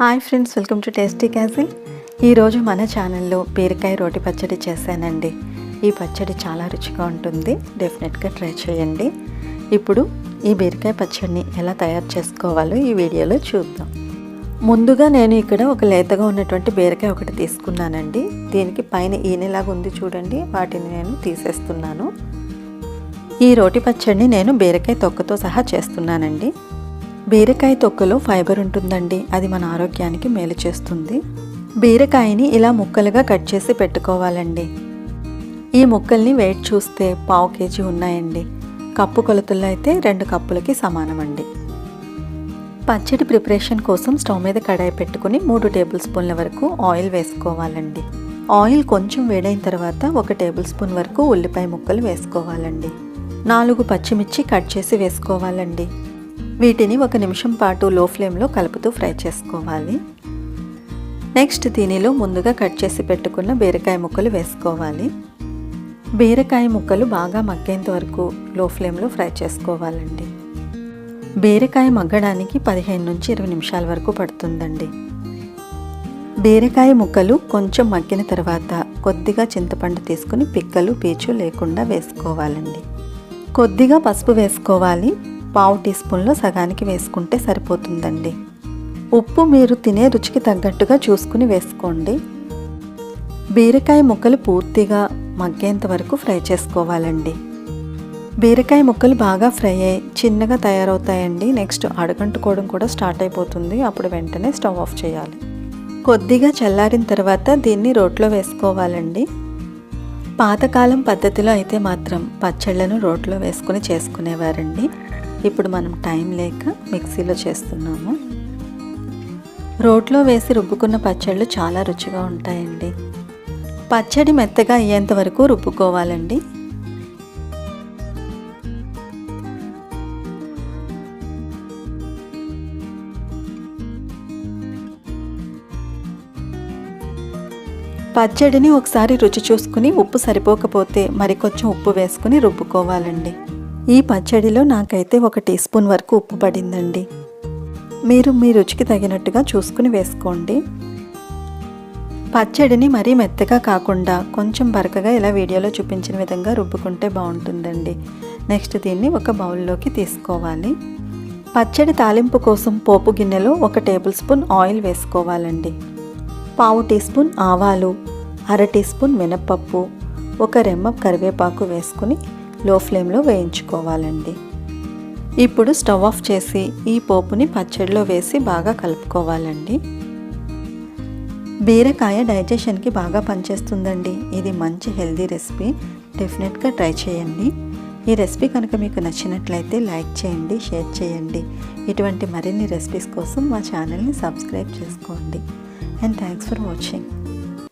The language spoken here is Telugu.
Hi friends welcome to tasty castle ఈరోజు మన ఛానల్లో బీరకాయ రోటి పచ్చడి చేశానండి. ఈ పచ్చడి చాలా రుచిగా ఉంటుంది. డెఫినెట్గా ట్రై చేయండి. ఇప్పుడు ఈ బీరకాయ పచ్చడిని ఎలా తయారు చేసుకోవాలో ఈ వీడియోలో చూద్దాం. ముందుగా నేను ఇక్కడ ఒక లేతగా ఉన్నటువంటి బీరకాయ ఒకటి తీసుకున్నానండి. దీనికి పైన ఈనెలాగా ఉంది చూడండి. వాటిని నేను తీసేస్తున్నాను. ఈ రోటి పచ్చడిని నేను బీరకాయ తొక్కతో సహా చేస్తున్నానండి. బీరకాయ తొక్కలో ఫైబర్ ఉంటుందండి. అది మన ఆరోగ్యానికి మేలు చేస్తుంది. బీరకాయని ఇలా ముక్కలుగా కట్ చేసి పెట్టుకోవాలండి. ఈ ముక్కల్ని వెయిట్ చూస్తే పావు కేజీ ఉన్నాయండి. కప్పు కొలతల్లో అయితే రెండు కప్పులకి సమానమండి. పచ్చడి ప్రిపరేషన్ కోసం స్టవ్ మీద కడాయి పెట్టుకుని మూడు టేబుల్ స్పూన్ల వరకు ఆయిల్ వేసుకోవాలండి. ఆయిల్ కొంచెం వేడైన తర్వాత ఒక టేబుల్ స్పూన్ వరకు ఉల్లిపాయ ముక్కలు వేసుకోవాలండి. నాలుగు పచ్చిమిర్చి కట్ చేసి వేసుకోవాలండి. వీటిని ఒక నిమిషం పాటు లో ఫ్లేమ్లో కలుపుతూ ఫ్రై చేసుకోవాలి. నెక్స్ట్ దీనిలో ముందుగా కట్ చేసి పెట్టుకున్న బీరకాయ ముక్కలు వేసుకోవాలి. బీరకాయ ముక్కలు బాగా మగ్గేంత వరకు లో ఫ్లేమ్లో ఫ్రై చేసుకోవాలండి. బీరకాయ మగ్గడానికి పదిహేను నుంచి ఇరవై నిమిషాల వరకు పడుతుందండి. బీరకాయ ముక్కలు కొంచెం మగ్గిన తర్వాత కొద్దిగా చింతపండు తీసుకుని పిక్కలు పీచు లేకుండా వేసుకోవాలండి. కొద్దిగా పసుపు వేసుకోవాలి. పావు టీ స్పూన్లో సగానికి వేసుకుంటే సరిపోతుందండి. ఉప్పు మీరు తినే రుచికి తగ్గట్టుగా చూసుకుని వేసుకోండి. బీరకాయ ముక్కలు పూర్తిగా మగ్గేంత వరకు ఫ్రై చేసుకోవాలండి. బీరకాయ ముక్కలు బాగా ఫ్రై అయ్యి చిన్నగా తయారవుతాయండి. నెక్స్ట్ అడగంటుకోవడం కూడా స్టార్ట్ అయిపోతుంది. అప్పుడు వెంటనే స్టవ్ ఆఫ్ చేయాలి. కొద్దిగా చల్లారిన తర్వాత దీన్ని రోట్లో వేసుకోవాలండి. పాతకాలం పద్ధతిలో అయితే మాత్రం పచ్చళ్ళను రోట్లో వేసుకుని చేసుకునేవారండి. ఇప్పుడు మనం టైం లేక మిక్సీలో చేస్తున్నాము. రోట్లో వేసి రుబ్బుకున్న పచ్చళ్ళు చాలా రుచిగా ఉంటాయండి. పచ్చడి మెత్తగా అయ్యేంత వరకు రుబ్బుకోవాలండి. పచ్చడిని ఒకసారి రుచి చూసుకుని ఉప్పు సరిపోకపోతే మరికొంచెం ఉప్పు వేసుకుని రుబ్బుకోవాలండి. ఈ పచ్చడిలో నాకైతే ఒక టీ స్పూన్ వరకు ఉప్పు పడిందండి. మీరు మీ రుచికి తగినట్టుగా చూసుకుని వేసుకోండి. పచ్చడిని మరీ మెత్తగా కాకుండా కొంచెం బరకగా ఇలా వీడియోలో చూపించిన విధంగా రుబ్బుకుంటే బాగుంటుందండి. నెక్స్ట్ దీన్ని ఒక బౌల్లోకి తీసుకోవాలి. పచ్చడి తాలింపు కోసం పోపు గిన్నెలో ఒక టేబుల్ స్పూన్ ఆయిల్ వేసుకోవాలండి. పావు టీ స్పూన్ ఆవాలు అర టీ స్పూన్ మినప్పప్పు ఒక రెమ్మ కరివేపాకు వేసుకుని లో ఫ్లేమ్లో వేయించుకోవాలండి. ఇప్పుడు స్టవ్ ఆఫ్ చేసి ఈ పోపుని పచ్చడిలో వేసి బాగా కలుపుకోవాలండి. బీరకాయ డైజెషన్కి బాగా పనిచేస్తుందండి. ఇది మంచి హెల్దీ రెసిపీ. డెఫినెట్గా ట్రై చేయండి. ఈ రెసిపీ కనుక మీకు నచ్చినట్లయితే లైక్ చేయండి షేర్ చేయండి. ఇటువంటి మరిన్ని రెసిపీస్ కోసం మా ఛానల్ని సబ్స్క్రైబ్ చేసుకోండి. And thanks for watching.